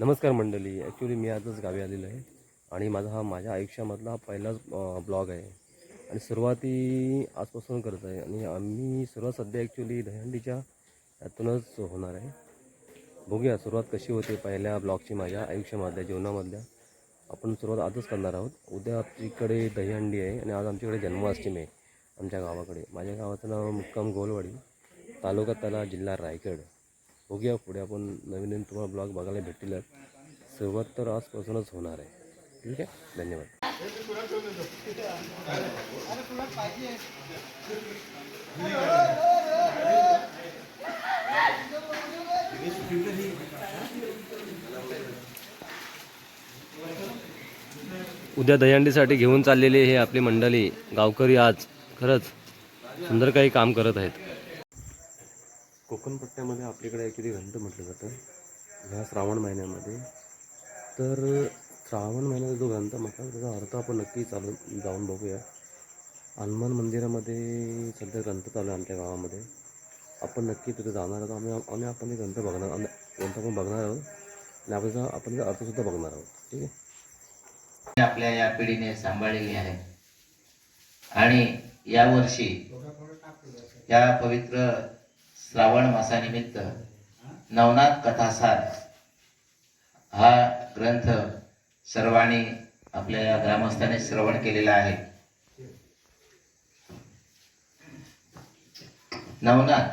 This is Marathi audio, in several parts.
नमस्कार मंडळी. ॲक्च्युली मी आजच गावी आलेलो आहे आणि माझा हा माझ्या आयुष्यामधला हा पहिलाच ब्लॉग आहे. आणि सुरुवाती आजपासून करत आहे. आणि आम्ही सुरुवात सध्या ॲक्च्युली दहीहंडीच्या यातूनच होणार आहे. बघूया सुरुवात कशी होते पहिल्या ब्लॉगची माझ्या आयुष्यामधल्या जीवनामधल्या. आपण सुरुवात आजच करणार आहोत. उद्या आमच्याकडे दहीहंडी आहे आणि आज आमच्याकडे जन्माष्टमी आहे आमच्या गावाकडे. माझ्या गावाचं नाव मुक्काम गोलवाडी तालुका तला जिल्हा रायगड. बघूया पुढे. आपण नवीन नवीन तुम्हाला ब्लॉग बघायला भेटतील. सुरुवात तर आजपासूनच होणार आहे. ठीक आहे? धन्यवाद. उद्या दहीहंडीसाठी घेऊन चाललेली हे आपली मंडळी गावकरी आज खरंच सुंदर काही काम करत आहेत. कोकण पट्ट्यामध्ये आपल्याकडे ॲक्च्युली घंट म्हटलं जातं? ह्या श्रावण महिन्यामध्ये. तर श्रावण महिन्याचा जो ग्रंथ म्हटला त्याचा अर्थ आपण नक्की चालू जाऊन बघूया. हनुमान मंदिरामध्ये सध्या ग्रंथ चालू आहे आमच्या गावामध्ये. आपण नक्की तिथे जाणार आहोत. आम्ही आम्ही आपण ते ग्रंथ बघणार ग्रंथ आपण बघणार आहोत. आणि आपण आपण त्याचा अर्थसुद्धा बघणार आहोत. ठीक आहे? आपल्या या पिढीने सांभाळलेली आहे. आणि यावर्षी या पवित्र श्रावण मासानिमित्त नवनाथ कथासार हा ग्रंथ सर्वांनी आपल्या ग्रामस्थाने ग्रामस्थांनी श्रवण केलेला आहे. नवनाथ.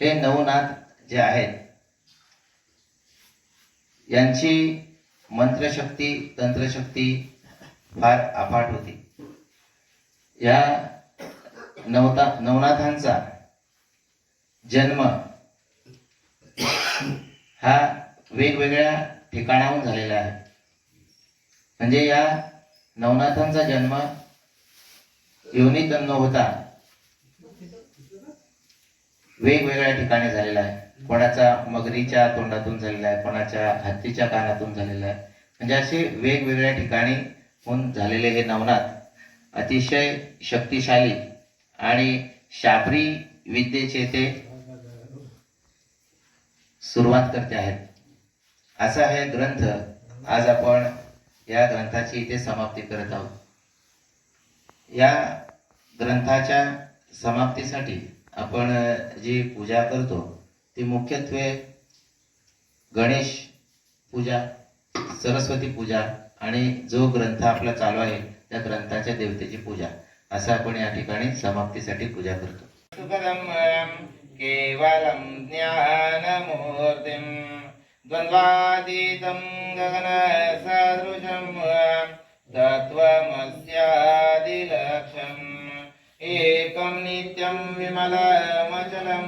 हे नवनाथ जे आहेत यांची मंत्रशक्ती तंत्रशक्ती फार अफाट होती. या नवता नवनाथांचा जन्म हा वेगवेगळ्या ठिकाणाहून झालेला आहे. म्हणजे या नवनाथांचा जन्म योनीत न होता. वेगवेगळ्या ठिकाणी झालेला आहे. कोणाचा मगरीच्या तोंडातून झालेला आहे कोणाच्या हत्तीच्या कानातून झालेला आहे. म्हणजे असे वेगवेगळ्या ठिकाणी होऊन झालेले हे नवनाथ अतिशय शक्तिशाली आणि शाबरी विद्येचे ते सुरुवात करते आहेत. असा हे ग्रंथ आज आपण या ग्रंथाची इथे समाप्ती करत आहोत. या ग्रंथाच्या समाप्तीसाठी आपण जी पूजा करतो ती मुख्यत्वे गणेश पूजा सरस्वती पूजा आणि जो ग्रंथ आपला चालू आहे त्या ग्रंथाच्या देवतेची पूजा. असं आपण या ठिकाणी समाप्तीसाठी पूजा करतो. केवलं ज्ञानमूर्तिं द्वन्द्वातीतं गगनसदृशं गगन सदृशं तत्त्वमस्यादिलक्ष्यम् एकं नित्यं विमलमचलं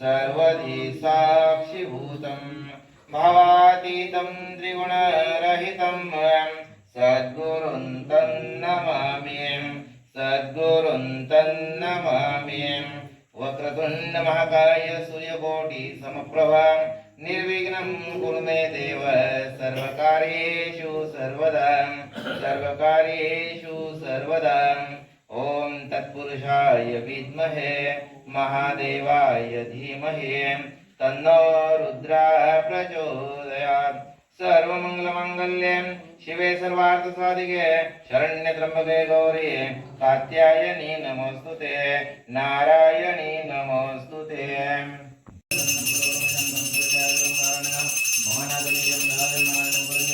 सर्वधि साक्षिभूतं भावातीतं त्रिगुणरहितं सद्गुरुं तन्नमामि सद्गुरुं तन्नमामि वक्रतुण्ड महाकाय सूर्यकोटि समप्रभा निर्विघ्नं कुरु मे देव सर्वकार्येषु सर्वदा सर्वकार्येषु सर्वदा। ॐ तत्पुरुषाय विद्महे महादेवाय धीमहे तन्नो रुद्रा प्रचोदयात्। ಸರ್ವಮಂಗಲಮಂಗಲ್ಯ. ಶಿವೇ ಸರ್ವಾರ್ಥ ಸಾಧಿಗೆ ಶರಣ್ಯ ತ್ರಂಬಕೆ ಗೌರಿ. ಕಾತ್ಯಾಯಣಿ ನಮೋಸ್ತುತೆ. ನಾರಾಯಣಿ ನಮೋಸ್ತುತೆ. ಮೋಹನ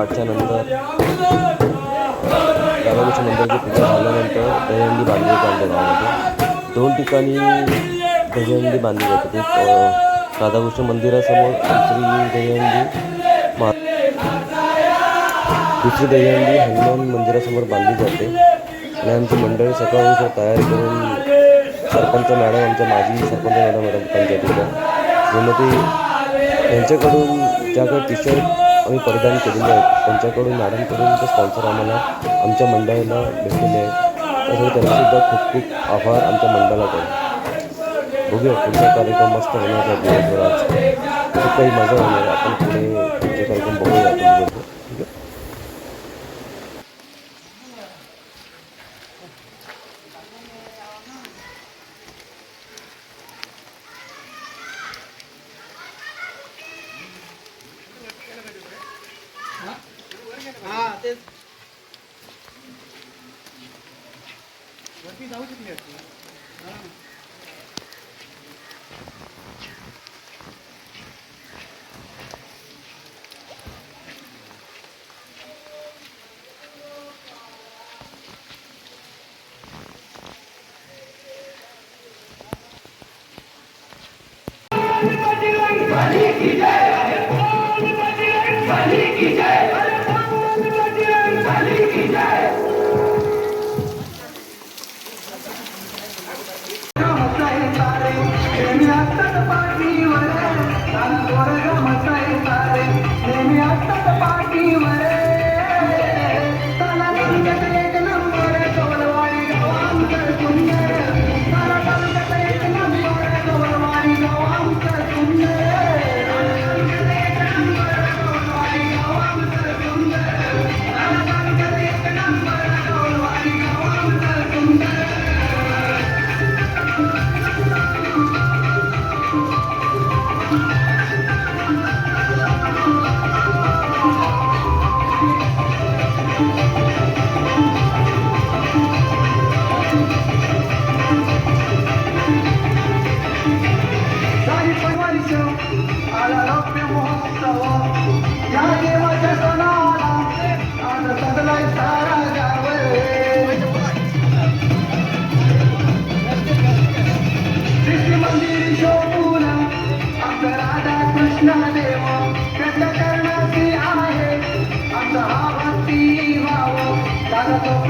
आठच्या नंतर राधाकृष्ण मंदिराची पूजा झाल्यानंतर दहीहंडी बांधली जाते आमच्या गावामध्ये. दोन ठिकाणी दहीहंडी बांधली जाते. एक राधाकृष्ण मंदिरासमोर दुसरी दहीहंडी मा दुसरी दहीहंडी हनुमान मंदिरासमोर बांधली जाते. आणि आमची मंडळी सकाळी तयारी करून सरपंच मॅडम आमच्या माजी सरपंच मॅडम मॅडम पंचायतीच्या. म्हणजे श्रीमती त्यांच्याकडून ज्याकडे टी शर्ट आम्ही परिधान केलेले आहेत. त्यांच्याकडून मॅडमकडून ते स्पॉन्सर आम्हाला आमच्या मंडळाला भेटलेले आहेत. त्यासाठी त्यांनासुद्धा खूप खूप आभार आमच्या मंडळाकडून बघूया पुढचा कार्यक्रम मस्त होण्याचा दिवसभरात. खूप काही मजा होणार आपण पुढे पुढचे कार्यक्रम बघूया.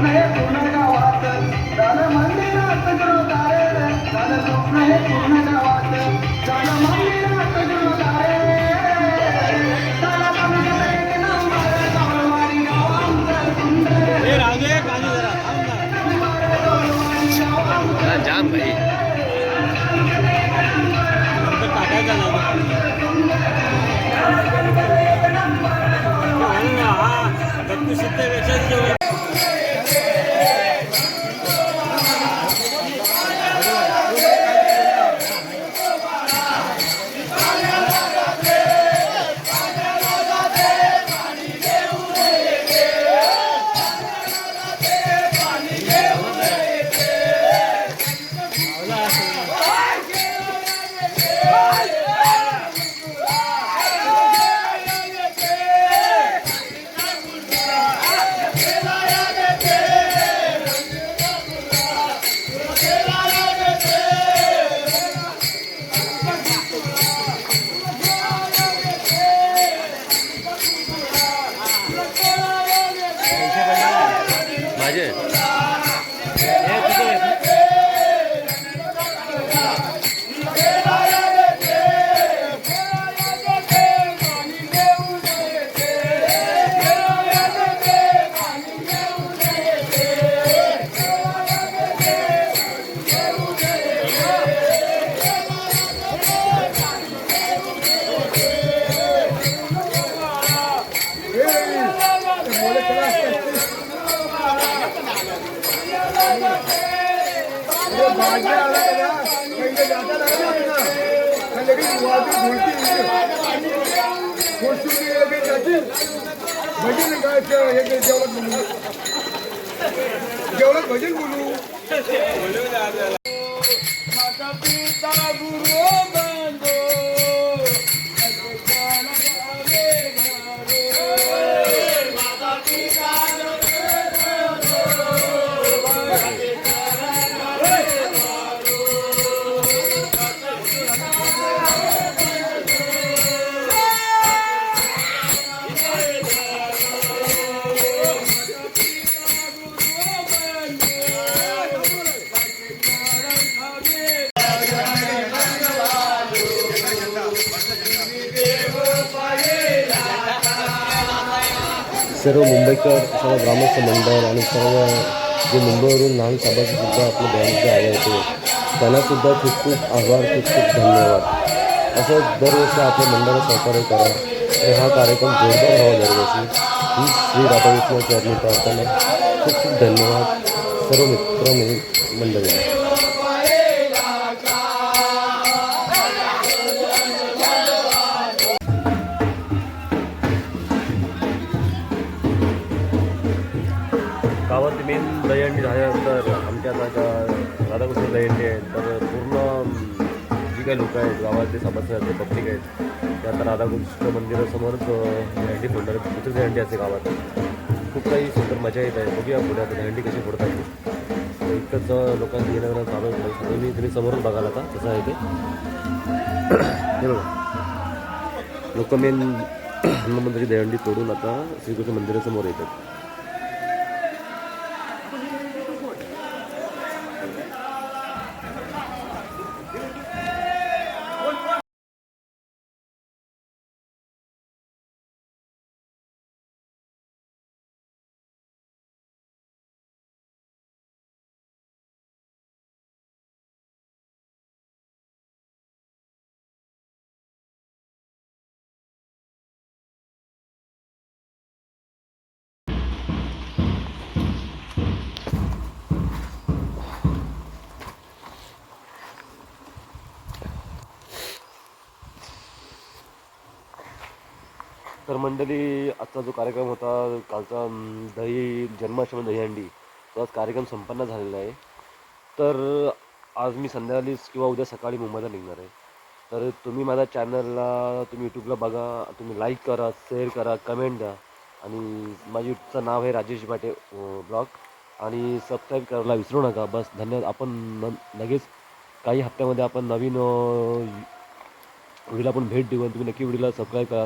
झालं स्वप्न हे पूर्ण माझे भजन गायचं हे ते जेवढं बोलू जेवढं भजन बोलू माता पिता गुरु सर्व मुंबईकर सर्व ग्रामस्थ मंडळ आणि सर्व जे मुंबईवरून लहान सभासदसुद्धा आपले बँकेचे आले होते त्यांनासुद्धा खूप खूप आभार खूप खूप धन्यवाद. असं दरवर्षी आपल्या मंडळाला सहकार्य करा. हा कार्यक्रम जोरदार व्हावा दरवर्षी. ही श्री राधाकृष्ण चरणी प्रार्थना. खूप खूप धन्यवाद. सर्व मित्र मंडळी. काही लोक आहेत गावातले सभासद पब्लिक आहेत ते आता राधाकृष्ण मंदिरासमोरच दहंडी फोडणार दुसरी दहीहंडी असते गावात खूप काही सुंदर मजा येत आहे. बघूया पुढे आता दहीहंडी कशी फोडता आहे इतकंच अं, लोकांचं येणं चालू तुम्ही तुम्ही समोरच बघाल आता कसं आहे ते. बघा. लोक मेन हनुमंताची दहीहंडी तोडून आता श्रीकृष्ण मंदिरासमोर येतात. तर मंडळी आजचा जो कार्यक्रम होता कालचा दही जन्माष्टमी दहीहंडी तो आज कार्यक्रम संपन्न झालेला आहे. तर आज मी संध्याकाळीच किंवा उद्या सकाळी मुंबईला निघणार आहे. तर तुम्ही माझ्या चॅनलला तुम्ही यूट्यूबला बघा तुम्ही लाईक करा शेअर करा कमेंट द्या. आणि माझ्या यूट्यूबचं नाव आहे राजेश भाटे ब्लॉग आणि सबस्क्राईब करायला विसरू नका. बस धन्यवाद. आपण न लगेच काही हप्त्यामध्ये आपण नवीन अं, व्हिडिओला आपण भेट देऊ आणि तुम्ही नक्की व्हिडिओला सबस्क्राईब करा.